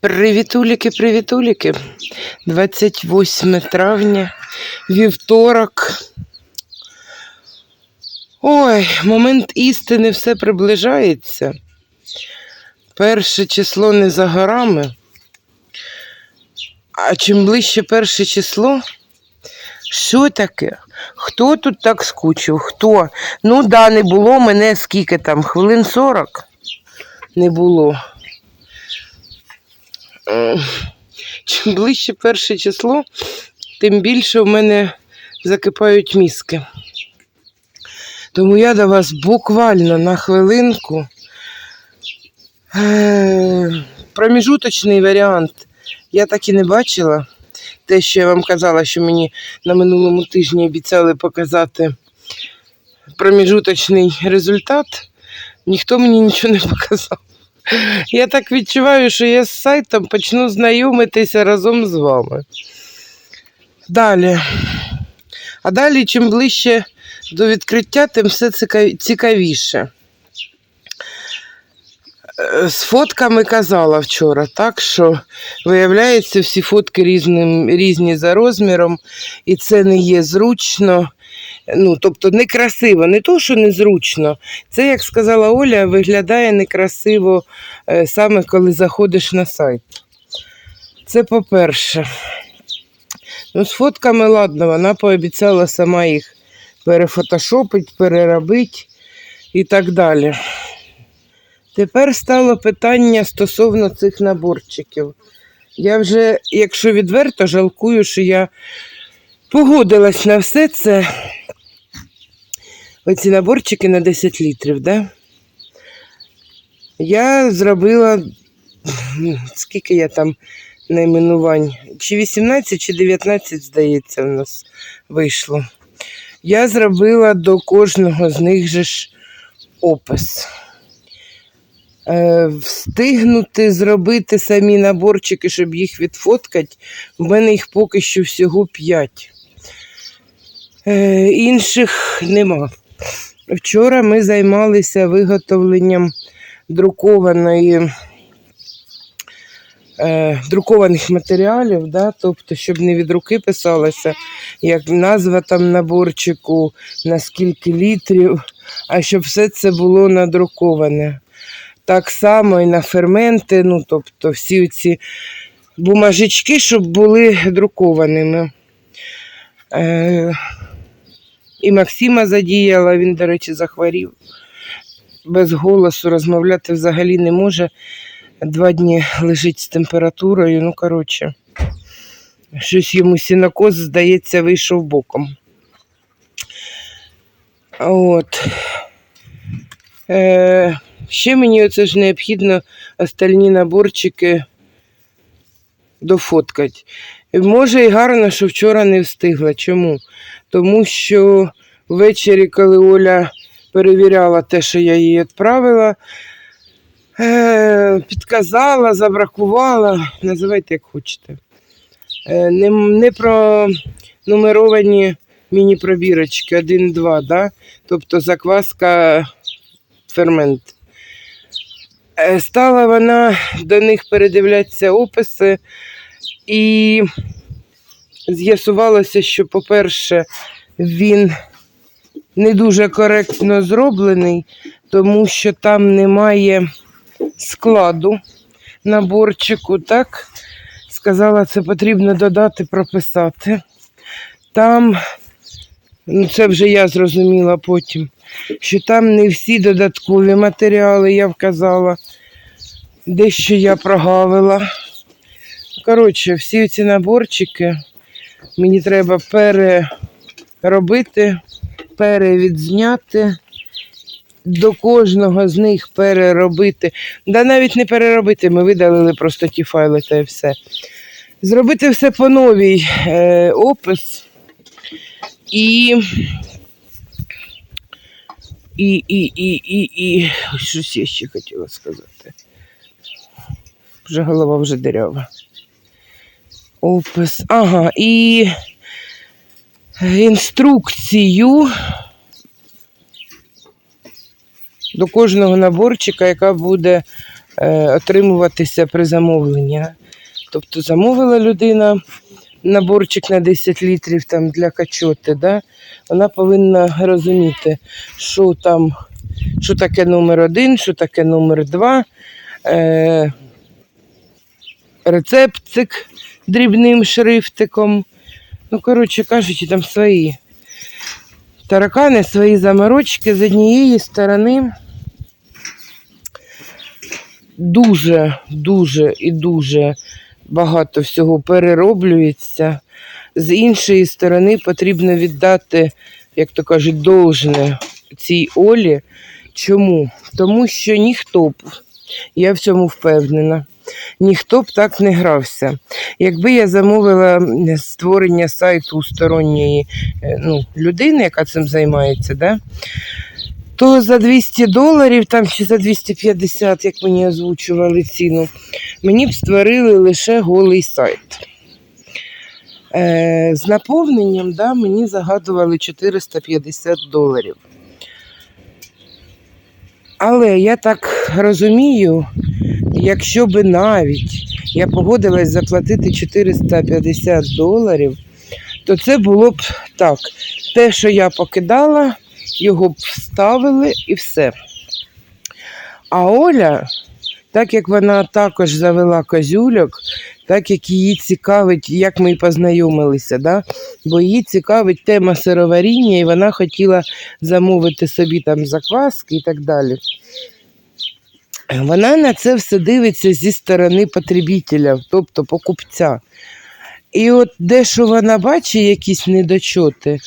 Привітуліки, привітуліки. 28 травня, вівторок. Ой, момент істини все приближається. Перше число не за горами. А чим ближче перше число, що таке? Хто тут так скучив? Хто? Ну да, не було мене скільки там, хвилин 40 не було. Е, Чим ближче перше число, тим більше в мене закипають мізки. Тому я до вас буквально на хвилинку. Е, Проміжуточний варіант. Я так і не бачила. Те, що я вам казала, що мені на минулому тижні обіцяли показати проміжуточний результат, ніхто мені нічого не показав. Я так відчуваю, що я з сайтом почну знайомитися разом з вами. Далі. А далі, чим ближче до відкриття, тим все цікавіше. З фотками казала вчора, так що виявляється, всі фотки різним, різні за розміром, і це не є зручно. Ну, тобто некрасиво, не то, що незручно. Це, як сказала Оля, виглядає некрасиво е, саме коли заходиш на сайт. Це по-перше. Ну, з фотками, ладно, вона пообіцяла сама їх перефотошопить, переробить і так далі. Тепер стало питання стосовно цих наборчиків. Я вже, якщо відверто, жалкую, що я погодилась на все це. Оці наборчики на 10 літрів, да? Я зробила, скільки я там найменувань, чи 18, чи 19, здається, в нас вийшло. Я зробила до кожного з них же ж опис. Е, встигнути зробити самі наборчики, щоб їх відфоткати, в мене їх поки що всього 5. Е, інших нема. Вчора ми займалися виготовленням друкованої, е, друкованих матеріалів, да? тобто, щоб не від руки писалося, як назва там наборчику, на скільки літрів, а щоб все це було надруковане. Так само і на ферменти, ну, тобто всі ці бумажечки, щоб були друкованими. Е, і Максима задіяла, він, до речі, захворів. Без голосу розмовляти взагалі не може. Два дні лежить з температурою. Ну, коротше, щось йому сінокоз, здається, вийшов боком. От. Е, ще мені оце ж необхідно остальні наборчики дофоткати. Може і гарно, що вчора не встигла. Чому? Тому що ввечері, коли Оля перевіряла те, що я їй відправила, е, підказала, забракувала, називайте як хочете. Е, не, не про нумеровані міні-пробірочки 1-2, да? тобто закваска фермент. Е, Стала вона до них передивлятися описи, і з'ясувалося, що, по-перше, він не дуже коректно зроблений, тому що там немає складу наборчику, так? Сказала, це потрібно додати, прописати. Там, ну це вже я зрозуміла потім, що там не всі додаткові матеріали, я вказала, дещо я прогавила. Коротше, всі ці наборчики мені треба переробити, перевідзняти, до кожного з них переробити. Да навіть не переробити, ми видалили просто ті файли та і все. Зробити все по новій е, опис і. І, і, і, і, і, щось я ще хотіла сказати. Вже голова вже дерева. Опис. Ага, і інструкцію до кожного наборчика, яка буде е, отримуватися при замовленні. Тобто замовила людина наборчик на 10 літрів там для качоти, да? вона повинна розуміти, що там, що таке номер один, що таке номер два. Е, рецептик дрібним шрифтиком. Ну, коротше кажучи, там свої таракани, свої заморочки з однієї сторони. Дуже, дуже і дуже багато всього перероблюється. З іншої сторони потрібно віддати, як то кажуть, должне цій Олі. Чому? Тому що ніхто б, я в цьому впевнена, ніхто б так не грався. Якби я замовила створення сайту у сторонньої е, ну, людини, яка цим займається, да, то за 200 доларів там, чи за 250, як мені озвучували ціну, мені б створили лише голий сайт. Е, з наповненням да, мені загадували 450 доларів. Але я так розумію, якщо би навіть я погодилась заплатити 450 доларів, то це було б так. Те, що я покидала, його вставили і все. А Оля, так як вона також завела козюльок, так як її цікавить, як ми познайомилися, да? бо її цікавить тема сироваріння, і вона хотіла замовити собі там закваски і так далі. Вона на це все дивиться зі сторони потребителя, тобто покупця. І от де що вона бачить якісь недочоти,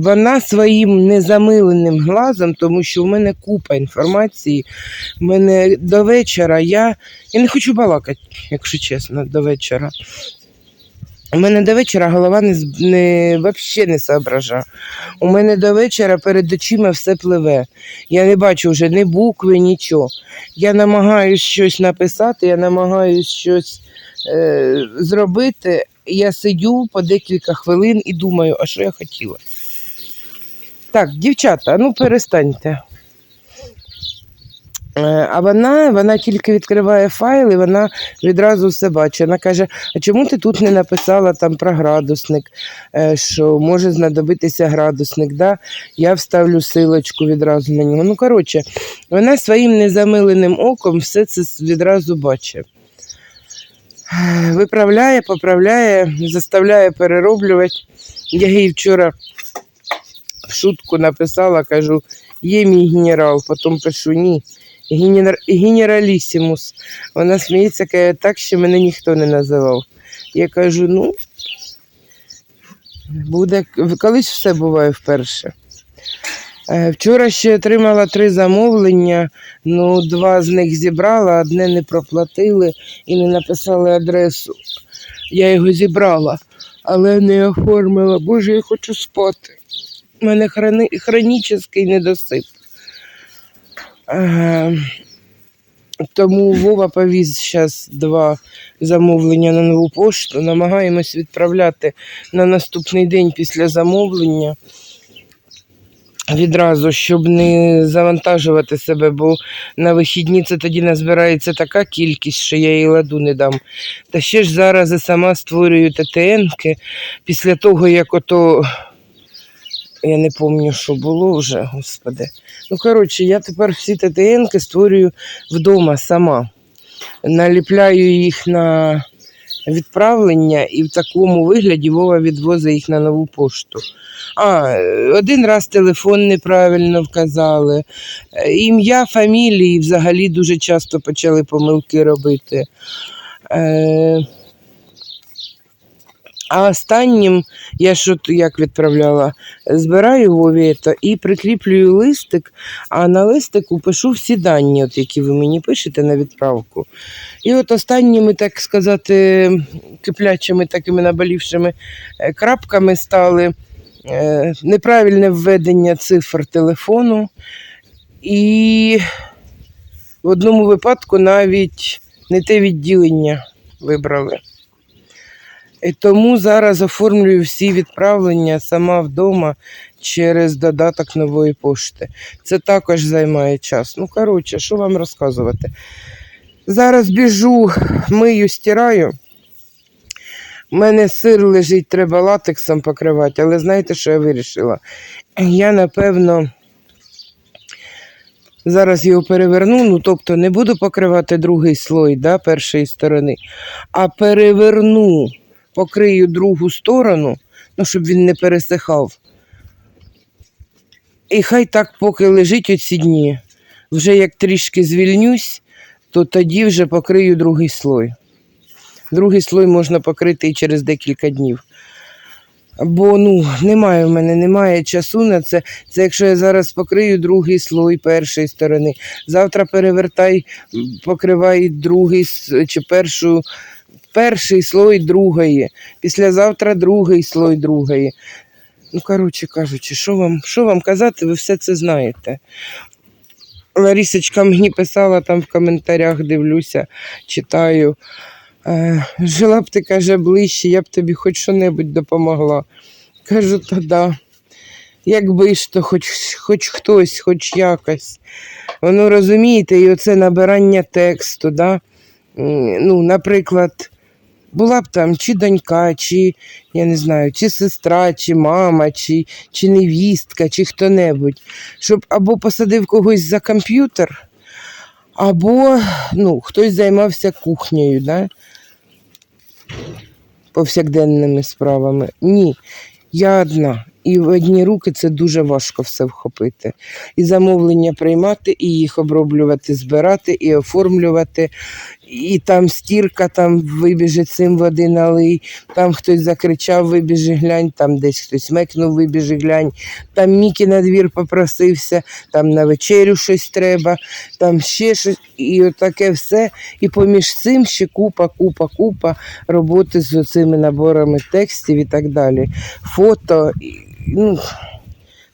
вона своїм незамиленим глазом, тому що в мене купа інформації, в мене до вечора я, я не хочу балакати, якщо чесно, до вечора. У мене до вечора голова не, не, взагалі не соображає. У мене до вечора перед очима все пливе. Я не бачу вже ні букви, нічого. Я намагаюся щось написати, я намагаюся щось е, зробити. Я сидю по декілька хвилин і думаю, а що я хотіла. Так, дівчата, ну перестаньте. Е, А вона, вона тільки відкриває файл і вона відразу все бачить. Вона каже: а чому ти тут не написала там про градусник, е, що може знадобитися градусник? Да? Я вставлю силочку відразу на нього. Ну, коротше, вона своїм незамиленим оком все це відразу бачить. Е, Виправляє, поправляє, заставляє перероблювати. Я їй вчора шутку написала, кажу, є мій генерал, потім пишу ні. Генер... Генералісімус. Вона сміється, каже, так ще мене ніхто не називав. Я кажу, ну, буде, колись все буває вперше. Е, Вчора ще отримала три замовлення, ну, два з них зібрала, одне не проплатили і не написали адресу. Я його зібрала, але не оформила. Боже, я хочу спати. У мене хрони... хронічний недосип. Е, Тому Вова повіз зараз два замовлення на нову пошту. Намагаємось відправляти на наступний день після замовлення. Відразу, щоб не завантажувати себе, бо на вихідні це тоді назбирається така кількість, що я їй ладу не дам. Та ще ж зараз і сама створюю ТТНки після того, як ото. Я не пам'ятаю, що було вже, господи. Ну, коротше, я тепер всі ТТНки створюю вдома сама. Наліпляю їх на відправлення і в такому вигляді Вова відвозить їх на нову пошту. А, один раз телефон неправильно вказали. Е, Ім'я, фамілії взагалі дуже часто почали помилки робити. Е, а останнім я що як відправляла, збираю Вові і прикріплюю листик, а на листику пишу всі дані, от які ви мені пишете на відправку. І от останніми, так сказати, киплячими такими наболівшими е, крапками стали е, неправильне введення цифр телефону. І в одному випадку навіть не те відділення вибрали. І тому зараз оформлюю всі відправлення сама вдома через додаток нової пошти. Це також займає час. Ну, коротше, що вам розказувати? Зараз біжу, мию, стираю. У мене сир лежить, треба латексом покривати, але знаєте, що я вирішила? Я, напевно, зараз його переверну, ну тобто не буду покривати другий слой да, першої сторони, а переверну, покрию другу сторону, ну, щоб він не пересихав. І хай так поки лежить оці дні. Вже як трішки звільнюсь, то тоді вже покрию другий слой. Другий слой можна покрити і через декілька днів. Бо ну, немає в мене, немає часу на це. Це якщо я зараз покрию другий слой першої сторони, завтра перевертай, покривай другий чи першу, перший слой другої, післязавтра другий слой другої. Ну, коротше кажучи, що вам, що вам казати, ви все це знаєте. Ларісочка мені писала там в коментарях, дивлюся, читаю. Е, жила б ти, каже, ближче, я б тобі хоч що-небудь допомогла. Кажу, та да. Якби ж то хоч, хоч хтось, хоч якось. Воно розумієте, і оце набирання тексту, да? Ну, наприклад, була б там чи донька, чи я не знаю, чи сестра, чи мама, чи, чи невістка, чи хто-небудь, щоб або посадив когось за комп'ютер, або ну, хтось займався кухнею, да? повсякденними справами. Ні, я одна. І в одні руки це дуже важко все вхопити. І замовлення приймати, і їх оброблювати, збирати, і оформлювати. І там стірка, там вибіже цим води налий, там хтось закричав, вибіжи глянь, там десь хтось мекнув, вибіжи глянь, там Мікі на двір попросився, там на вечерю щось треба, там ще щось. І отаке все. І поміж цим ще купа, купа, купа роботи з цими наборами текстів і так далі. Фото, ну,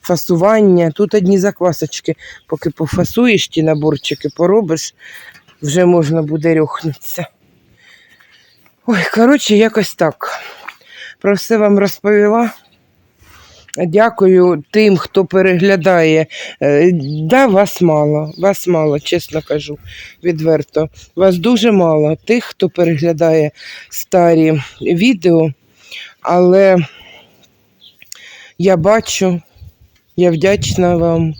фасування. Тут одні заквасочки. Поки пофасуєш ті наборчики, поробиш, вже можна буде рюхнутися. Ой, коротше, якось так. Про все вам розповіла. Дякую тим, хто переглядає. Е, Да, вас мало, вас мало, чесно кажу, відверто. Вас дуже мало тих, хто переглядає старі відео, але я бачу, я вдячна вам.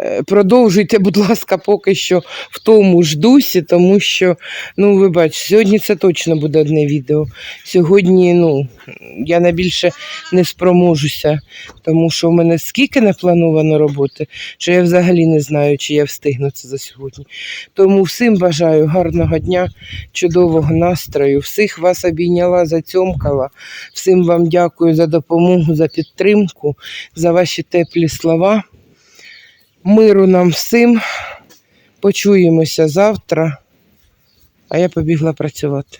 Е, Продовжуйте, будь ласка, поки що в тому ж дусі, тому що, ну, ви бачите, сьогодні це точно буде одне відео. Сьогодні, ну, я на більше не спроможуся, тому що в мене скільки не плановано роботи, що я взагалі не знаю, чи я встигну це за сьогодні. Тому всім бажаю гарного дня, чудового настрою. Всіх вас обійняла, зацьомкала. Всім вам дякую за допомогу, за підтримку, за ваші теплі слова. Миру нам всім. Почуємося завтра. А я побігла працювати.